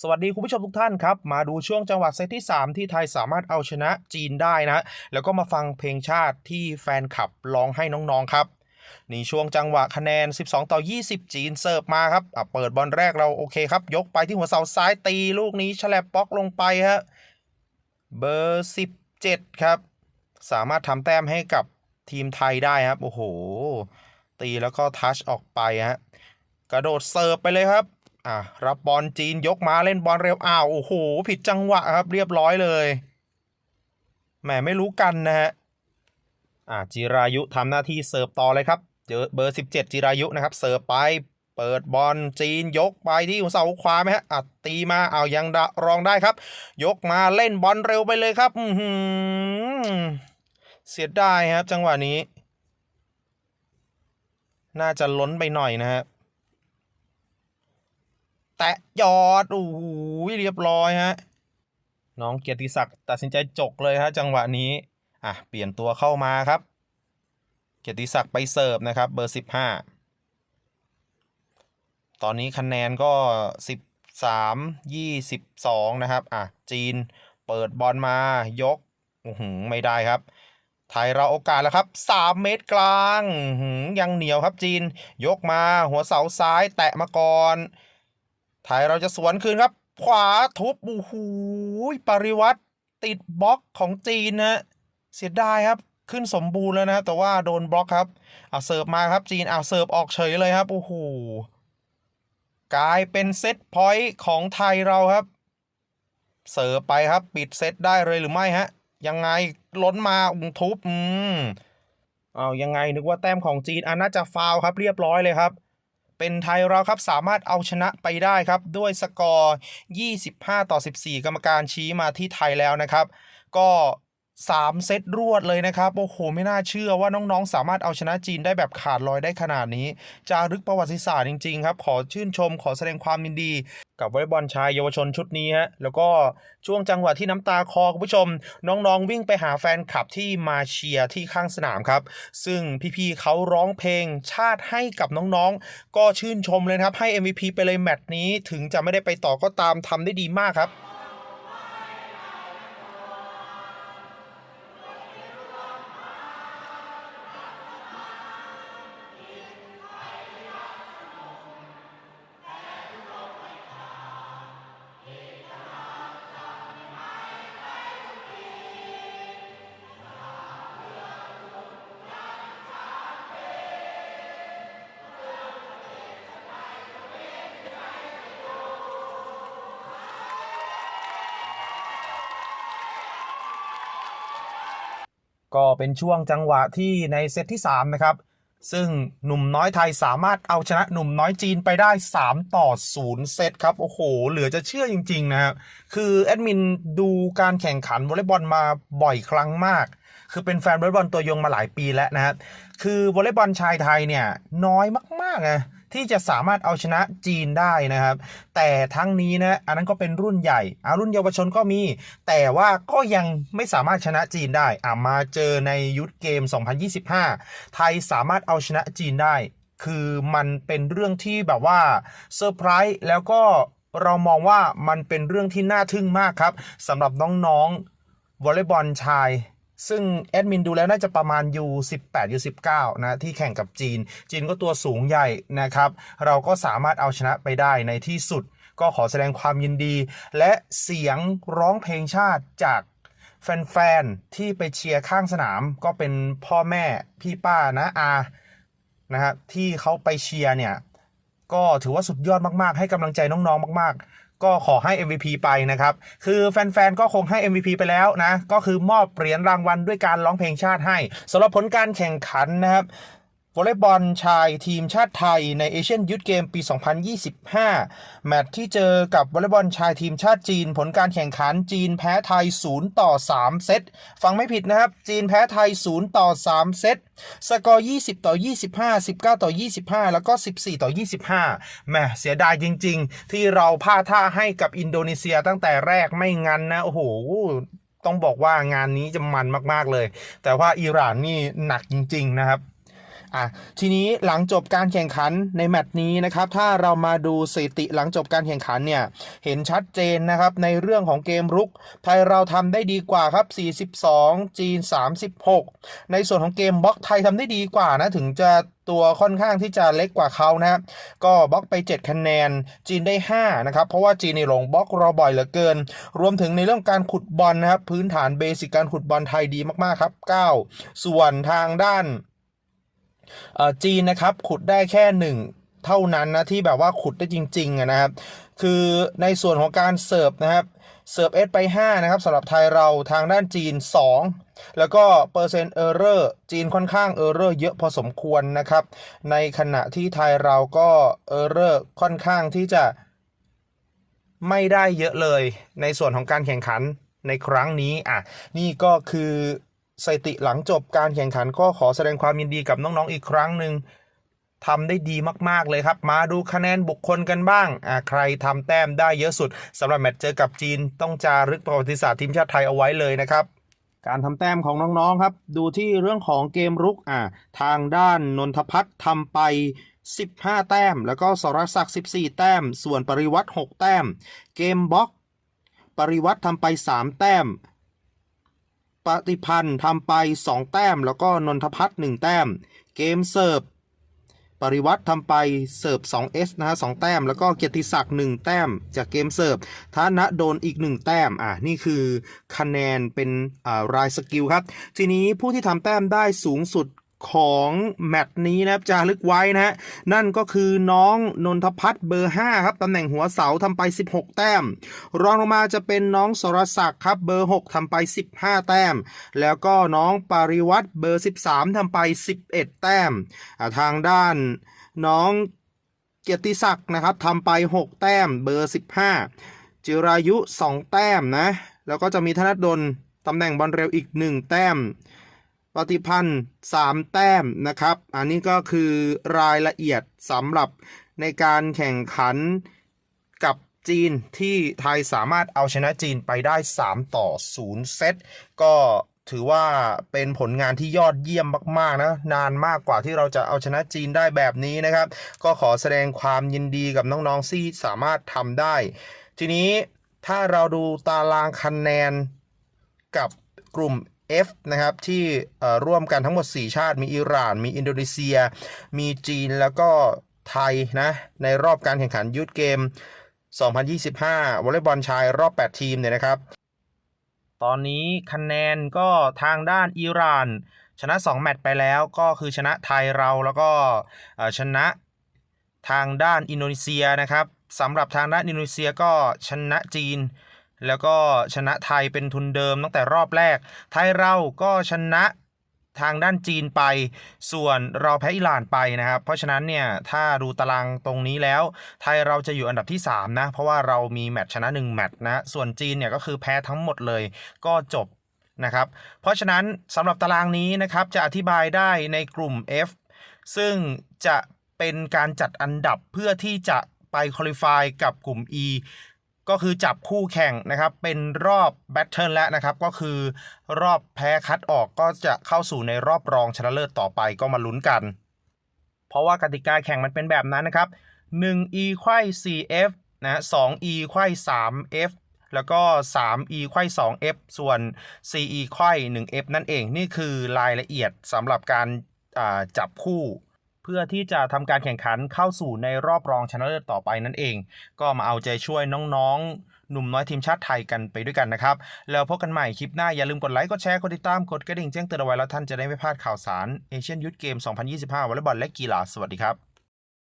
สวัสดีคุณผู้ชมทุกท่านครับ มาดูช่วงจังหวะเซตที่ 3 ที่ไทยสามารถเอาชนะจีนได้นะ แล้วก็มาฟังเพลงชาติที่แฟนคลับร้องให้น้องๆครับนี่ช่วงจังหวะคะแนน 12 ต่อ 20 จีนเสิร์ฟมาครับอะเปิดบอลแรกเราโอเคครับ ยกไปที่หัวเสาซ้ายตีลูกนี้ฉลับป๊อกลงไปฮะเบอร์ 17 ครับ สามารถทำแต้มให้กับทีมไทยได้ครับ โอ้โห ตีแล้วก็ทัชออกไปฮะกระโดดเสิร์ฟไปเลยครับ อะรับบอลจีนยกมาเล่นบอลเร็วอ้าวโอ้โหผิดจังหวะครับเรียบร้อยเลยแหมไม่รู้กันนะฮะอะจิรายุทำหน้าที่เสิร์ฟต่อเลยครับเจอเบอร์ 17 จิรายุนะครับเสิร์ฟไปเปิดบอลจีนยกไปที่เสาขวาไหมฮะอะตีมาเอายังดะรองได้ครับ ยกมาเล่นบอลเร็วไปเลยครับอืเสียดายครับ จังหวะนี้ น่าจะล้นไปหน่อยนะครับ ตะยอดโอ้โหเรียบร้อยฮะ น้องเกียรติศักดิ์ตัดสินใจจกเลยฮะจังหวะนี้ อะ เปลี่ยนตัวเข้ามาครับ เกียรติศักดิ์ไปเสิร์ฟนะครับ เบอร์สิบห้าตอนนี้คะแนนก็สิบสามยี่สิบสองนะครับ อะ จีนเปิดบอลมายกอือหือไม่ได้ครับไทยเราโอกาสแล้วครับ 3 เมตรกลางยังเหนียวครับจีน ยกมาหัวเสาซ้ายแตะมาก่อน ไทยเราจะสวนคืนครับ ขวาทุบโอ้โหปริวัติติดบล็อกของจีนนะเสียดายครับขึ้นสมบูรณ์แล้วนะ แต่ว่าโดนบล็อกครับเอาเสิร์ฟมาครับจีนเอาเสิร์ฟออกเฉยเลยครับโอ้โหกลายเป็นเซตพอยต์ของไทยเราครับ เสิร์ฟไปครับปิดเซตได้เลยหรือไม่ฮะ ยังไงล้นมาอุ้งทุบอืมเอายังไงนึกว่าแต้มของจีนอะน่าจะฟาวครับเรียบร้อยเลยครับ เป็นไทยเราครับสามารถเอาชนะไปได้ครับ ด้วยสกอร์ 25 ต่อ 14 กรรมการชี้มาที่ไทยแล้วนะครับ ก็ 3 เซตรวดเลยนะครับ โอ้โห ไม่น่าเชื่อว่าน้องๆ สามารถเอาชนะจีนได้แบบขาดลอยได้ขนาดนี้ จารึกประวัติศาสตร์จริง ๆ ครับ ขอชื่นชม ขอแสดงความยินดี กับวอลเลย์บอลชายเยาวชนชุดนี้ฮะ แล้วก็ช่วงจังหวะที่น้ำตาคอคุณผู้ชม น้องๆ วิ่งไปหาแฟนคลับที่มาเชียร์ที่ข้างสนามครับ ซึ่งพี่ๆเขาร้องเพลงชาติให้กับน้องๆ ก็ชื่นชมเลยครับ ให้ MVP ไปเลยแมตช์นี้ ถึงจะไม่ได้ไปต่อก็ตามทำได้ดีมากครับ ก็เป็นช่วงจังหวะที่ในเซตที่ 3 นะครับ ซึ่งหนุ่มน้อยไทยสามารถเอาชนะหนุ่มน้อยจีนไปได้ 3 ต่อ 0 เซตครับ โอ้โห เหลือจะเชื่อจริง ๆ นะครับ คือแอดมินดูการแข่งขันวอลเลย์บอลมาบ่อยครั้งมาก คือเป็นแฟนวอลเลย์บอลตัวยงมาหลายปีแล้วนะครับ คือวอลเลย์บอลชายไทยเนี่ยน้อยมากๆนะ ที่จะสามารถเอาชนะจีนได้นะครับ แต่ทั้งนี้นะอันนั้นก็เป็นรุ่นใหญ่อารุ่นเยาวชนก็มี แต่ว่าก็ยังไม่สามารถชนะจีนได้อ่ามาเจอในยุทธเกม 2025 ไทยสามารถเอาชนะจีนได้ คือมันเป็นเรื่องที่แบบว่าเซอร์ไพรส์แล้วก็เรามองว่ามันเป็นเรื่องที่น่าทึ่งมากครับสำหรับน้องๆวอลเลย์บอลชาย ซึ่งแอดมินดูแล้วน่าจะประมาณ U18 U19 นะที่แข่งกับจีน จีนก็ตัวสูงใหญ่นะครับ เราก็สามารถเอาชนะไปได้ในที่สุด ก็ขอแสดงความยินดี และเสียงร้องเพลงชาติจากแฟนๆ ที่ไปเชียร์ข้างสนามก็เป็นพ่อแม่พี่ป้านะอานะครับที่เขาไปเชียร์เนี่ย ก็ถือว่าสุดยอดมากๆ ให้กำลังใจน้องๆ มาก ๆ ก็ขอให้ MVP ไปนะครับ คือแฟนๆ ก็คงให้ MVP ไปแล้วนะ ก็คือมอบเหรียญรางวัลด้วยการร้องเพลงชาติให้สำหรับผลการแข่งขันนะครับ วอลเลย์บอลชายทีมชาติไทยในเอเชียนยูทธเกมปี 2025 แมตช์ที่เจอกับวอลเลย์บอลชายทีมชาติจีน ผลการแข่งขันจีนแพ้ไทย 0 ต่อ 3 เซต ฟังไม่ผิดนะครับ จีนแพ้ไทย 0 ต่อ 3 เซต สกอร์ 20 ต่อ 25 19 ต่อ 25 แล้วก็ 14 ต่อ 25แหมเสียดายจริง ๆ ที่เราพลาดท่าให้กับอินโดนีเซียตั้งแต่แรกไม่งั้นนะ โอ้โหต้องบอกว่างานนี้จะมันมากๆเลย แต่ว่าอิหร่านนี่หนักจริง ๆ นะครับ อะทีนี้หลังจบการแข่งขันในแมตช์นี้นะครับ ถ้าเรามาดูสถิติหลังจบการแข่งขันเนี่ย เห็นชัดเจนนะครับ ในเรื่องของเกมรุก ไทยเราทำได้ดีกว่าครับ 42 จีน 36 ในส่วนของเกมบล็อกไทยทำได้ดีกว่านะ ถึงจะตัวค่อนข้างที่จะเล็กกว่าเขานะครับก็บล็อกไป 7 คะแนน จีนได้ 5 นะครับ เพราะว่าจีนในหลงบล็อกเราบ่อยเหลือเกิน รวมถึงในเรื่องการขุดบอลนะครับ พื้นฐานเบสิกการขุดบอลไทยดีมากๆครับ 9 ส่วนทางด้าน จีนนะครับขุดได้แค่หนึ่งเท่านั้นนะที่แบบว่าขุดได้จริงๆนะครับ คือในส่วนของการเสิร์ฟนะครับเสิร์ฟเอสไป 5 นะครับสำหรับไทยเราทางด้านจีน 2 แล้วก็เปอร์เซ็นต์เออร์เรอร์จีนค่อนข้างเออร์เรอร์เยอะพอสมควรนะครับ ในขณะที่ไทยเราก็เออร์เรอร์ค่อนข้างที่จะไม่ได้เยอะเลยในส่วนของการแข่งขันในครั้งนี้อะนี่ก็คือ สถิติหลังจบการแข่งขันก็ขอแสดงความยินดีกับน้องๆอีกครั้งหนึ่งทำได้ดีมากๆเลยครับ มาดูคะแนนบุคคลกันบ้างอ่าใครทำแต้มได้เยอะสุดสำหรับแมตช์เจอกับจีนต้องจารึกประวัติศาสตร์ทีมชาติไทยเอาไว้เลยนะครับ การทำแต้มของน้องๆครับ ดูที่เรื่องของเกมรุกอ่าทางด้านนนทพัฒน์ทำไป 15 แต้ม แล้วก็สรศักดิ์ 14 แต้ม ส่วนปริวัติ 6 แต้ม เกมบล็อก ปริวัติทำไป 3 แต้ม ปฏิพันธ์ทำไป 2 แต้ม แล้วก็นนทพัฒน์1แต้ม เกมเสิร์ฟปริวัติทำไปเสิร์ฟ 2S นะฮะ 2 แต้ม แล้วก็เกียรติศักดิ์ 1 แต้ม จากเกมเสิร์ฟธนโดนอีก 1 แต้ม อะนี่คือคะแนนเป็นอ่ารายสกิลครับ ทีนี้ผู้ที่ทำแต้มได้สูงสุด ของแมตช์นี้นะครับจารึกไว้นะฮะนั่นก็คือน้องนนทพัฒน์เบอร์ 5 ครับตำแหน่งหัวเสาทำไป 16 แต้ม รองลงมาจะเป็นน้องสรศักดิ์ครับเบอร์ 6ทำไป 15 แต้ม แล้วก็น้องปาริวัตรเบอร์ 13ทำไป 11 แต้มทางด้านน้องเกียรติศักดิ์นะครับทำไป 6 แต้มเบอร์ 15 จิรายุ 2 แต้มนะ แล้วก็จะมีธนดลตำแหน่งบอลเร็วอีก 1 แต้ม ปฏิพันธ์3แต้มนะครับ อันนี้ก็คือรายละเอียดสำหรับในการแข่งขันกับจีนที่ไทยสามารถเอาชนะจีนไปได้ 3 ต่อ 0 เซตก็ถือว่าเป็นผลงานที่ยอดเยี่ยมมาก ๆ นะ นานมากกว่าที่เราจะเอาชนะจีนได้แบบนี้นะครับ ก็ขอแสดงความยินดีกับน้อง ๆ ที่สามารถทำได้ ทีนี้ถ้าเราดูตารางคะแนนกับกลุ่ม F นะครับที่ร่วมกันทั้งหมด 4 ชาติ มีอิหร่าน มีอินโดนีเซีย มีจีนแล้วก็ไทยนะในรอบการแข่งขันยูทธเกม 2025 วอลเลย์บอลชายรอบ 8 ทีมเนี่ยนะครับ ตอนนี้คะแนนก็ทางด้านอิหร่าน ชนะ 2 แมตช์ไปแล้วก็คือชนะไทยเราแล้วก็ชนะทางด้านอินโดนีเซียนะครับสำหรับทางด้านอินโดนีเซียก็ชนะจีน แล้วก็ชนะไทยเป็นทุนเดิมตั้งแต่รอบแรก ไทยเราก็ชนะทางด้านจีนไป ส่วนเราแพ้อิหร่านไปนะครับ เพราะฉะนั้นเนี่ยถ้าดูตารางตรงนี้แล้ว ไทยเราจะอยู่อันดับที่ 3 นะ เพราะว่าเรามีแมตช์ชนะ 1 แมตช์นะ ส่วนจีนเนี่ยก็คือแพ้ทั้งหมดเลย ก็จบนะครับ เพราะฉะนั้นสำหรับตารางนี้นะครับจะอธิบายได้ในกลุ่ม F ซึ่งจะเป็นการจัดอันดับเพื่อที่จะไปคุริฟายกับกลุ่ม E ก็คือจับคู่แข่งนะครับ เป็นรอบแบทเทิลแล้วนะครับ ก็คือรอบแพ้คัดออกก็จะเข้าสู่ในรอบรองชนะเลิศต่อไปก็มาลุ้นกัน เพราะว่ากติกาแข่งมันเป็นแบบนั้นนะครับ 1 e ไขว้ 4f นะ2 e ไขว้ 3f แล้วก็ 3 e ไขว้ 2f ส่วน4 e ไขว้ 1f นั่นเอง นี่คือรายละเอียดสำหรับการจับคู่ เพื่อที่จะทำการแข่งขันเข้าสู่ในรอบรองชนะเลิศต่อไปนั่นเอง ก็มาเอาใจช่วยน้องๆ หนุ่มน้อยทีมชาติไทยกันไปด้วยกันนะครับ แล้วพบกันใหม่คลิปหน้า อย่าลืมกดไลค์ กดแชร์ กดติดตาม กดกระดิ่งแจ้งเตือนเอาไว้แล้วท่านจะได้ไม่พลาดข่าวสารเอเชียนยุทธเกม 2025วอลเลย์บอลและกีฬาสวัสดีครับ